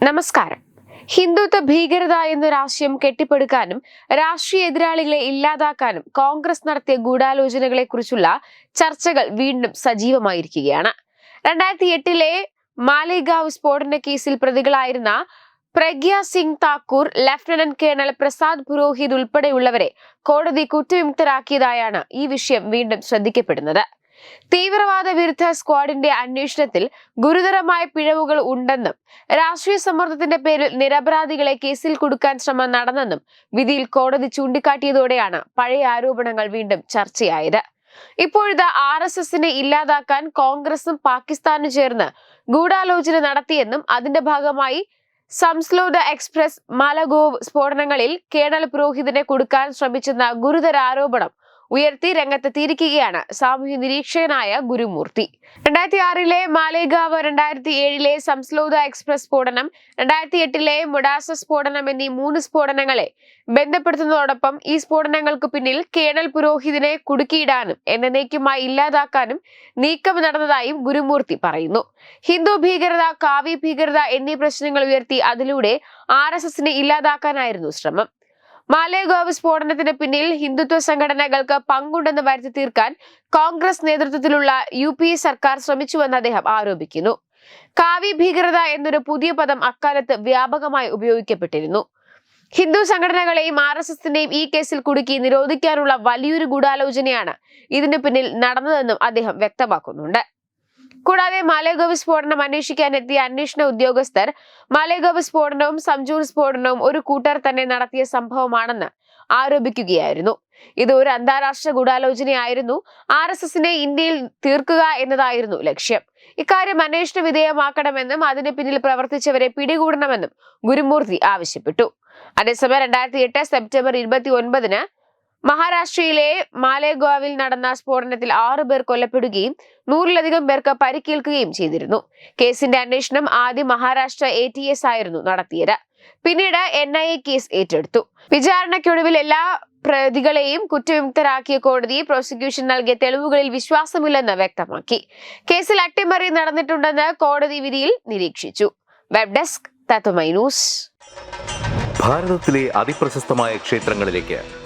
നമസ്കാരം. ഹിന്ദുത്വ ഭീകരത എന്നൊരാശയം കെട്ടിപ്പടുക്കാനും രാഷ്ട്രീയ എതിരാളികളെ ഇല്ലാതാക്കാനും കോൺഗ്രസ് നടത്തിയ ഗൂഢാലോചനകളെ കുറിച്ചുള്ള ചർച്ചകൾ വീണ്ടും സജീവമായിരിക്കുകയാണ്. രണ്ടായിരത്തി എട്ടിലെ മാലേഗാവ് സ്ഫോടന കേസിൽ പ്രതികളായിരുന്ന പ്രഗ്യ സിംഗ് താക്കൂർ ലഫ്റ്റനന്റ് കേണൽ പ്രസാദ് പുരോഹിത് ഉൾപ്പെടെയുള്ളവരെ കോടതി കുറ്റവിമുക്തരാക്കിയതായാണ് ഈ വിഷയം വീണ്ടും ശ്രദ്ധിക്കപ്പെടുന്നത്. തീവ്രവാദ വിരുദ്ധ സ്ക്വാഡിന്റെ അന്വേഷണത്തിൽ ഗുരുതരമായ പിഴവുകൾ ഉണ്ടെന്നും രാഷ്ട്രീയ സമ്മർദ്ദത്തിന്റെ പേരിൽ നിരപരാധികളെ കേസിൽ കൊടുക്കാൻ ശ്രമം നടന്നെന്നും വിധിയിൽ കോടതി ചൂണ്ടിക്കാട്ടിയതോടെയാണ് പഴയ ആരോപണങ്ങൾ വീണ്ടും ചർച്ചയായത്. ഇപ്പോഴത്തെ ആർ എസ് എസിനെ ഇല്ലാതാക്കാൻ കോൺഗ്രസും പാകിസ്ഥാനും ചേർന്ന് ഗൂഢാലോചന നടത്തിയെന്നും അതിന്റെ ഭാഗമായി സംസ്ലോദ എക്സ്പ്രസ് മാലഗോവ് സ്ഫോടനങ്ങളിൽ കേണൽ പുരോഹിതിനെ കൊടുക്കാൻ ശ്രമിച്ചെന്ന ഗുരുതര ആരോപണം ഉയർത്തി രംഗത്തെത്തിയിരിക്കുകയാണ് സാമൂഹ്യ നിരീക്ഷകനായ ഗുരുമൂർത്തി. രണ്ടായിരത്തി ആറിലെ മാലേഗാവ് രണ്ടായിരത്തി ഏഴിലെ സംസ്ലോദ എക്സ്പ്രസ് സ്ഫോടനം രണ്ടായിരത്തി എട്ടിലെ മൊഡാസ സ്ഫോടനം എന്നീ മൂന്ന് സ്ഫോടനങ്ങളെ ബന്ധപ്പെടുത്തുന്നതോടൊപ്പം ഈ സ്ഫോടനങ്ങൾക്ക് പിന്നിൽ കേണൽ പുരോഹിതിനെ കുടുക്കിയിടാനും എന്നേക്കുമായി ഇല്ലാതാക്കാനും നീക്കം നടന്നതായും ഗുരുമൂർത്തി പറയുന്നു. ഹിന്ദു ഭീകരത കാവ്യ ഭീകരത എന്നീ പ്രശ്നങ്ങൾ ഉയർത്തി അതിലൂടെ ആർ എസ് എസിനെ ഇല്ലാതാക്കാനായിരുന്നു ശ്രമം. മാലേഗാവ് സ്ഫോടനത്തിന് പിന്നിൽ ഹിന്ദുത്വ സംഘടനകൾക്ക് പങ്കുണ്ടെന്ന് വരുത്തി തീർക്കാൻ കോൺഗ്രസ് നേതൃത്വത്തിലുള്ള യു പി എ സർക്കാർ ശ്രമിച്ചുവെന്ന് അദ്ദേഹം ആരോപിക്കുന്നു. കാവി ഭീകരത എന്നൊരു പുതിയ പദം അക്കാലത്ത് വ്യാപകമായി ഉപയോഗിക്കപ്പെട്ടിരുന്നു. ഹിന്ദു സംഘടനകളെയും ആർ എസ് എസിനെയും ഈ കേസിൽ കുടുക്കി നിരോധിക്കാനുള്ള വലിയൊരു ഗൂഢാലോചനയാണ് ഇതിനു പിന്നിൽ നടന്നതെന്നും അദ്ദേഹം വ്യക്തമാക്കുന്നുണ്ട്. കൂടാതെ മാലേഗോവ് സ്ഫോടനം അന്വേഷിക്കാൻ എത്തിയ അന്വേഷണ ഉദ്യോഗസ്ഥർ മാലേഗോവ് സ്ഫോടനവും സംജൂർ സ്ഫോടനവും ഒരു കൂട്ടർ തന്നെ നടത്തിയ സംഭവമാണെന്ന് ആരോപിക്കുകയായിരുന്നു. ഇത് ഒരു അന്താരാഷ്ട്ര ഗൂഢാലോചനയായിരുന്നു. ആർ എസ് എസിനെ ഇന്ത്യയിൽ തീർക്കുക എന്നതായിരുന്നു ലക്ഷ്യം. ഇക്കാര്യം അന്വേഷണ വിധേയമാക്കണമെന്നും അതിന് പിന്നിൽ പ്രവർത്തിച്ചവരെ പിടികൂടണമെന്നും ഗുരുമൂർത്തി ആവശ്യപ്പെട്ടു. അതേസമയം രണ്ടായിരത്തി എട്ട് സെപ്റ്റംബർ ഇരുപത്തി ഒൻപതിന് മഹാരാഷ്ട്രയിലെ മാലേഗാവിൽ നടന്ന സ്ഫോടനത്തിൽ ആറു പേർ കൊല്ലപ്പെടുകയും നൂറിലധികം പേർക്ക് പരിക്കേൽക്കുകയും ചെയ്തിരുന്നു. കേസിന്റെ അന്വേഷണം ആദ്യം മഹാരാഷ്ട്ര എ ടി എസ് ആയിരുന്നു നടത്തിയത്. പിന്നീട് എൻ ഐ എ കേസ് ഏറ്റെടുത്തു. വിചാരണയ്ക്കൊടുവിൽ എല്ലാ പ്രതികളെയും കുറ്റവിമുക്തരാക്കിയ കോടതി പ്രോസിക്യൂഷൻ നൽകിയ തെളിവുകളിൽ വിശ്വാസമില്ലെന്ന് വ്യക്തമാക്കി. കേസിൽ അട്ടിമറി നടന്നിട്ടുണ്ടെന്ന് കോടതി വിധിയിൽ നിരീക്ഷിച്ചു. വെബ് ഡെസ്ക് ഭാരതത്തിലെ അതിപ്രശസ്തമായ ക്ഷേത്രങ്ങളിലേക്ക്